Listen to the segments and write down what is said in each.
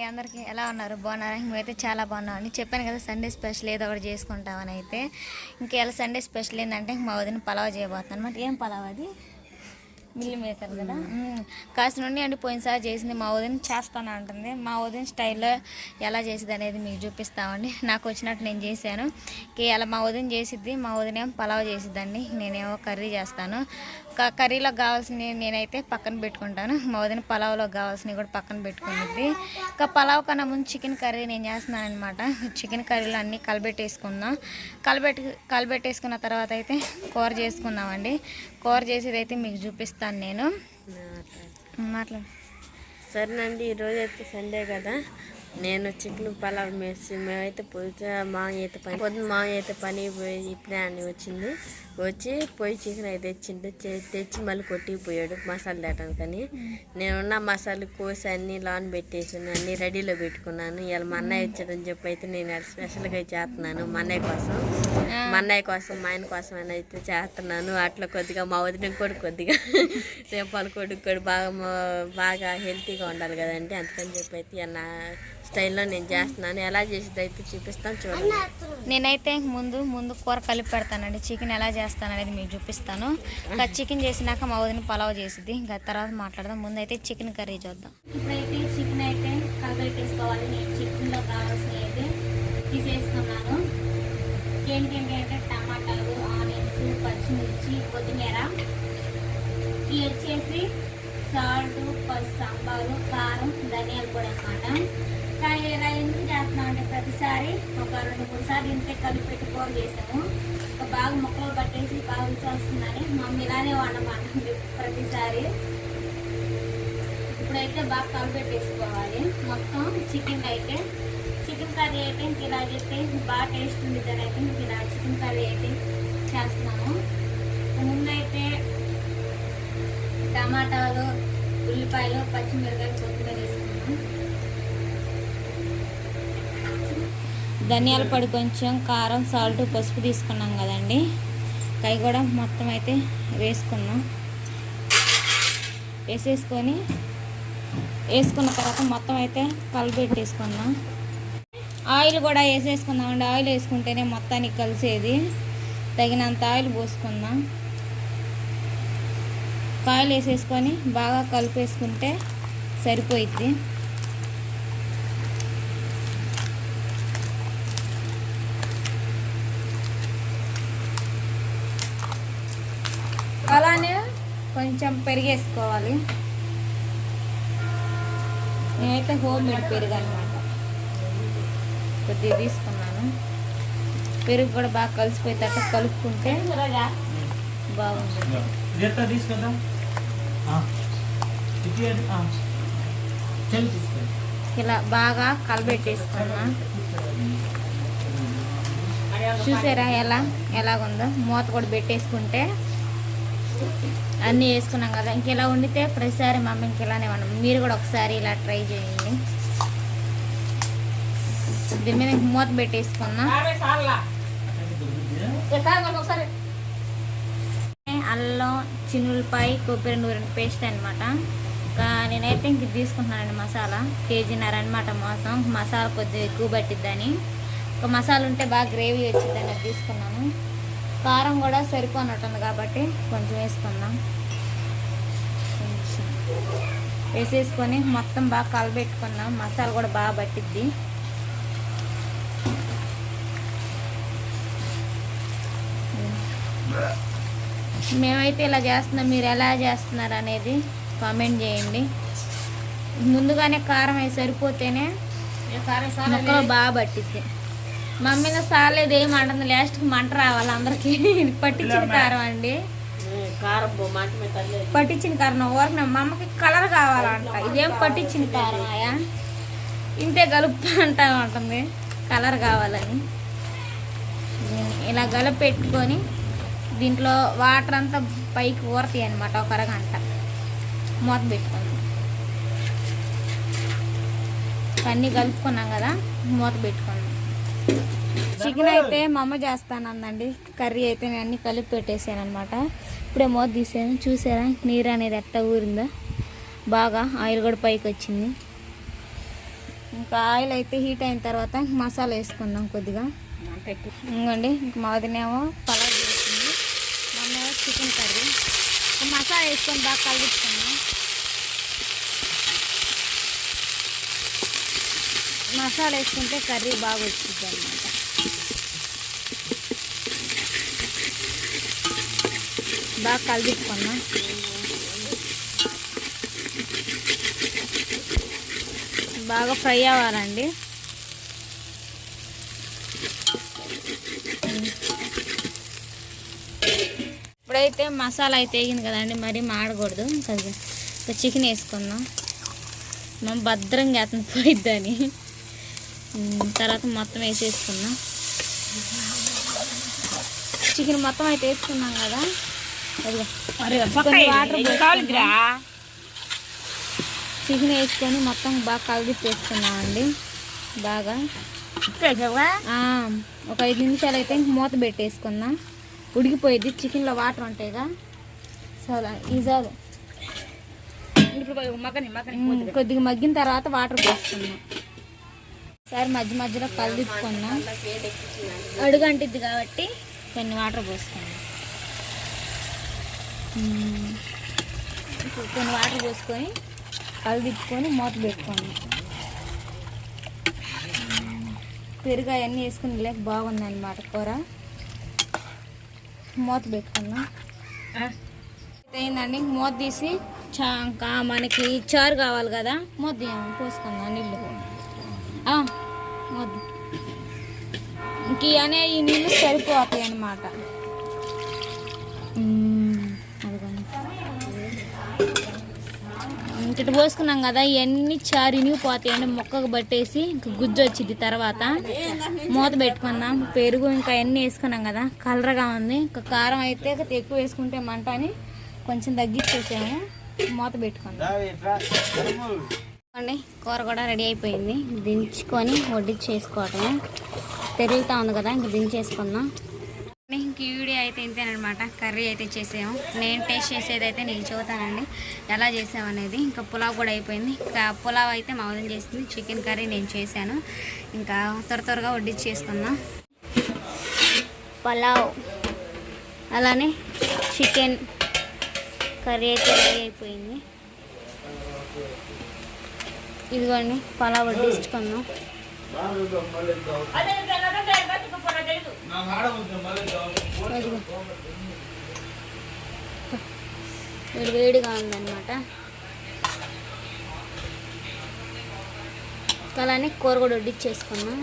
అండి అందరికీ ఎలా ఉన్నారు? బాగున్నారా? మేమైతే చాలా బాగున్నామండి చెప్పాను కదా సండే స్పెషల్ ఏదో ఒకటి చేసుకుంటామని అయితే. ఇంకెలా సండే స్పెషల్ ఏంటంటే మా వదిన పలావ్ చేయబోతున్నాను అనమాట ఏం పలావ్ అది? మిల్లి మేకర్ కదా? కాస్త నుండి అండి పోయినసారి చేసింది మా వదిన చేస్తాను అంటుంది. మా వదిన స్టైల్లో ఎలా చేసింది అనేది మీకు చూపిస్తామండి. నాకు వచ్చినట్టు నేను చేశాను. ఇంక అలా మా వదిన చేసిద్ది మా వదిన ఏమో పలావ్ చేసిద్దండి నేనేమో కర్రీ చేస్తాను. కర్రీలో కావాల్సినవి నేనైతే పక్కన పెట్టుకుంటాను. మా వదిన పలావ్లో కావాల్సినవి కూడా పక్కన పెట్టుకునిద్ది ఇంకా పలావ్ కన్నా ముందు చికెన్ కర్రీ నేను చేస్తున్నాను అనమాట చికెన్ కర్రీలో అన్నీ కలబెట్టేసుకుందాం. కలబెట్టి కలబెట్టేసుకున్న తర్వాత అయితే కూర చేసుకుందామండి. కూర చేసేది అయితే మీకు చూపిస్తాను నేను. మాట్లాడు. సరేనండి ఈరోజు అయితే సండే కదా. నేను చికెన్ పలావ్ వేసి మేమైతే పొద్దున మామయ్య అయితే పని పొద్దున మామయ్య అయితే పని పోయి ఇప్పుడే అని వచ్చింది. వచ్చి పోయి చికెన్ అయితే తెచ్చిండు. తెచ్చి మళ్ళీ కొట్టిపోయాడు మసాలా తేటానికని నేనున్న మసాలా కోసి అన్ని లాన్ పెట్టేసాను. అన్ని రెడీలో పెట్టుకున్నాను. ఇలా మా అన్నయ్య వచ్చాడని చెప్పి అయితే నేను ఇవాళ స్పెషల్గా చేస్తున్నాను మా అన్నయ్య కోసం. మా అన్నయ్య కోసం మా ఆయన కోసం అని అయితే చేస్తున్నాను. అట్లా కొద్దిగా మా వదిన కూడా కొద్దిగా రేపు కొడుకు కూడా బాగా బాగా హెల్తీగా ఉండాలి కదండి. అందుకని చెప్పి అయితే నా స్టైల్లో నేను చేస్తున్నాను. ఎలా చేసేది అయితే చూపిస్తాను చూడండి. నేనైతే ముందు ముందు కూర కలిపి పెడతానండి. చికెన్ ఎలా చేస్తాను అనేది మీకు చూపిస్తాను. ఇంకా చికెన్ చేసినాక మా వదిన పలావ్ చేసిద్ది. ఇంకా తర్వాత మాట్లాడదాం. ముందు అయితే చికెన్ కర్రీ చూద్దాం. ఇప్పుడైతే చికెన్ అయితే కలిపెట్టేసుకోవాలి నేను చికెన్లో కావాల్సినవి అయితే తీసేసుకున్నాను ఏంటంటే అంటే టమాటాలు ఆనియన్స్ పచ్చిమిర్చి కొత్తిమీర. ఇవి వచ్చేసి సాల్ట్ పసుపు సాంబారు కారం ధనియాల పొడి అనమాట కానీ ఇలా ఎందుకు చేస్తున్నాం అంటే ప్రతిసారి ఒక రెండు మూడు సార్లు ఇంతే కలిపి పెట్టి కూర చేసాము ఒక బాగా మొక్కలు పట్టేసి బాగా రుచి మమ్మీ ఇలానే వండమంటుంది ప్రతిసారి. ఇప్పుడైతే బాగా కలిపెట్టేసుకోవాలి మొత్తం చికెన్ అయితే చికెన్ కర్రీ అయితే ఇంక ఇలా చెప్తే బాగా టేస్ట్ ఉంది అయితే ఇంక ఇలా చికెన్ కర్రీ అయితే చేస్తున్నాము. ముందైతే టమాటాలు ఉల్లిపాయలు పచ్చిమిరకాయలు కొత్తిమీర వేసుకున్నాము. ధనియాల పొడి కొంచెం కారం సాల్ట్ పసుపు తీసుకున్నాం కదండి. అవి కూడా మొత్తం అయితే వేసుకున్నాం. వేసేసుకొని వేసుకున్న తర్వాత మొత్తం అయితే కలిపెట్టేసుకున్నాం ఆయిల్ కూడా వేసేసుకుందామండి. ఆయిల్ వేసుకుంటేనే మొత్తానికి కలిసేది. తగినంత ఆయిల్ పోసుకుందాం. కాయలు వేసేసుకొని బాగా కలిపేసుకుంటే సరిపోయిద్ది అలానే కొంచెం పెరిగేసుకోవాలి. నేనైతే హోమ్ మేడ్ పెరుగు అనమాట కొద్దిగా తీసుకున్నాను. పెరుగు కూడా బాగా కలిసిపోయేటట్టు కలుపుకుంటే బాగుంటుంది. ఇలా బాగా కలబెట్టేసుకున్నా. చూసారా ఎలా ఎలాగుందో? మూత కూడా పెట్టేసుకుంటే అన్నీ వేసుకున్నాం కదా. ఇంకెలా వండితే ప్రతిసారి మమ్మీ ఇంకెలానే ఇలానే వండం మీరు కూడా ఒకసారి ఇలా ట్రై చేయండి. దీని మీద మూత పెట్టేసుకున్నా. అల్లం చిన్నులపాయ కొబ్బరి నూనె పేస్ట్ అనమాట ఇంకా నేనైతే ఇంక తీసుకుంటున్నానండి మసాలా. కేజీన్నర అనమాట మోసం. మసాలా కొద్దిగా ఎక్కువ పట్టిద్దని. ఒక మసాలా ఉంటే బాగా గ్రేవీ వచ్చిద్దని తీసుకున్నాను. కారం కూడా సరిపోనట్టుంది కాబట్టి కొంచెం వేసుకుందాం. కొంచెం వేసేసుకొని మొత్తం బాగా కలబెట్టుకుందాం. మసాలా కూడా బాగా పట్టిద్ది. మేమైతే ఇలా చేస్తున్నాం. మీరు ఎలా చేస్తున్నారు అనేది కామెంట్ చేయండి. ముందుగానే కారం సరిపోతేనే ముక్కలు బాగా పట్టిద్ది. మమ్మీని సాలేదు ఏం అంటుంది? లాస్ట్కి మంట రావాలి అందరికి. పట్టించిన కారం అండి. పట్టించిన కారం ఊరికి మా అమ్మకి కలర్ కావాలంట. ఇదేం పట్టించిన కారం ఆయా? ఇంతే కలుపు అంటా ఉంటుంది. కలర్ కావాలని. ఇలా గలుపు పెట్టుకొని దీంట్లో వాటర్ అంతా పైకి ఊరతాయి అనమాట ఒక అరగంట. మూత పెట్టుకుందాం అన్నీ కలుపుకున్నాం కదా మూత పెట్టుకున్నాం చికెన్ అయితే మా అమ్మ చేస్తానందండి. కర్రీ అయితే నేను అన్ని కలిపి పెట్టేసాను అనమాట ఇప్పుడే మూత తీసాను చూసారా? నీరు అనేది ఎట్ట ఊరిందో. బాగా ఆయిల్ కూడా పైకి వచ్చింది. ఇంకా ఆయిల్ అయితే హీట్ అయిన తర్వాత మసాలా వేసుకుందాం కొద్దిగా. ఇంకోండి ఇంక మాదినేమో పలావ్ చేస్తుంది. Mummy chicken curry. మసాలా వేసుకొని బాగా కలిపిస్తాను మసాలా వేసుకుంటే కర్రీ బాగా వచ్చింది అనమాట బాగా కలిపించుకున్నాం బాగా ఫ్రై అవ్వాలండి. ఇప్పుడైతే మసాలా అయితే వేగింది కదండి మరీ మాడకూడదు. కదా ఇంకా చికెన్ వేసుకుందాం. మనం భద్రంగా అతను పోయిద్దని. తర్వాత మొత్తం వేసేసుకుందాం. చికెన్ మొత్తం అయితే వేసుకున్నాం కదా. పోసుకుందాం. చికెన్ వేసుకొని మొత్తం బాగా కలిపేసుకున్నామండి బాగా. ఒక ఐదు నిమిషాలు అయితే ఇంక మూత పెట్టేసుకుందాం. ఉడికిపోయింది చికెన్లో వాటర్ ఉంటాయిగా. చాలా ఈ చాలు. ఉమ్, కొద్దిగా మగ్గిన తర్వాత వాటర్ పోసుకున్నాం సరే మధ్య మధ్యలో కలిపుకున్నాం అడుగు అంటిద్ది కాబట్టి కొన్ని వాటర్ ఇప్పుడు కొన్ని వాటర్ పోసుకొని కలిదిప్పుకొని మూత పెట్టుకోండి. పెరుగు అవన్నీ వేసుకుని లేక బాగుంది అనమాట కూర. మూత పెట్టుకున్నాం అయిందండి మూత తీసి చా మనకి చారు కావాలి కదా మూత పోసుకుందాం నీళ్ళు వద్దు. మూత ఇంక అనే ఈ నీళ్ళు సరిపోతాయి అన్నమాట. ఇంకటి పోసుకున్నాం కదా ఇవన్నీ చారు ఇనిగిపోతాయండి మొక్కకు పట్టేసి ఇంక గుజ్జు వచ్చింది తర్వాత. మూత పెట్టుకున్నాం పెరుగు ఇంకా అన్నీ వేసుకున్నాం కదా కలర్గా ఉంది. ఇంకా కారం అయితే ఎక్కువ వేసుకుంటే మంట అని కొంచెం తగ్గించేసాము. మూత పెట్టుకున్నాం అండి కూర కూడా రెడీ అయిపోయింది. దించుకొని వడ్డించేసుకోవటం తిరుగుతూ ఉంది కదా ఇంక దించేసుకుందాం. ఇంక వీడియో అయితే ఇంతేనమాట కర్రీ అయితే చేసాము నేను టేస్ట్ చేసేది అయితే నేను చూతానండి ఎలా చేసామనేది ఇంకా పులావ్ కూడా అయిపోయింది. ఇంకా పులావ్ అయితే మా వదిన చేసింది. చికెన్ కర్రీ నేను చేశాను. ఇంకా త్వర త్వరగా వడ్డించి చేసుకుందాం పులావ్. అలానే చికెన్ కర్రీ అయితే రెడీ అయిపోయింది. ఇదిగోండి పలావ్ వడ్డించుకుందాం వేడి వేడిగా ఉందన్నమాట. అలానే కూర కూడా వడ్డించేసుకున్నాం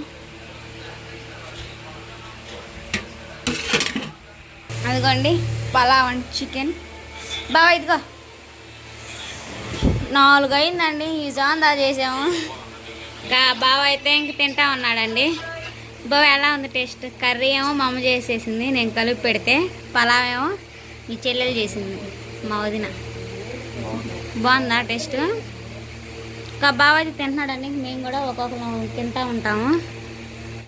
అదిగోండి పలావ్ అండ్ చికెన్. బాగా ఇదిగో. నాలుగు అయిందండి ఈ జాందా చేసాము. ఇంకా బావ అయితే ఇంక తింటా ఉన్నాడండి. బావ ఎలా ఉంది టేస్ట్? కర్రీ ఏమో మా అమ్మ చేసేసింది నేను కలిపి పెడితే పలావ్ ఏమో మీ చెల్లెలు చేసింది మా వదిన. బాగుందా టేస్ట్? ఇంకా బావ అయితే తింటున్నాడండి మేము కూడా ఒక్కొక్క తింటా ఉంటాము.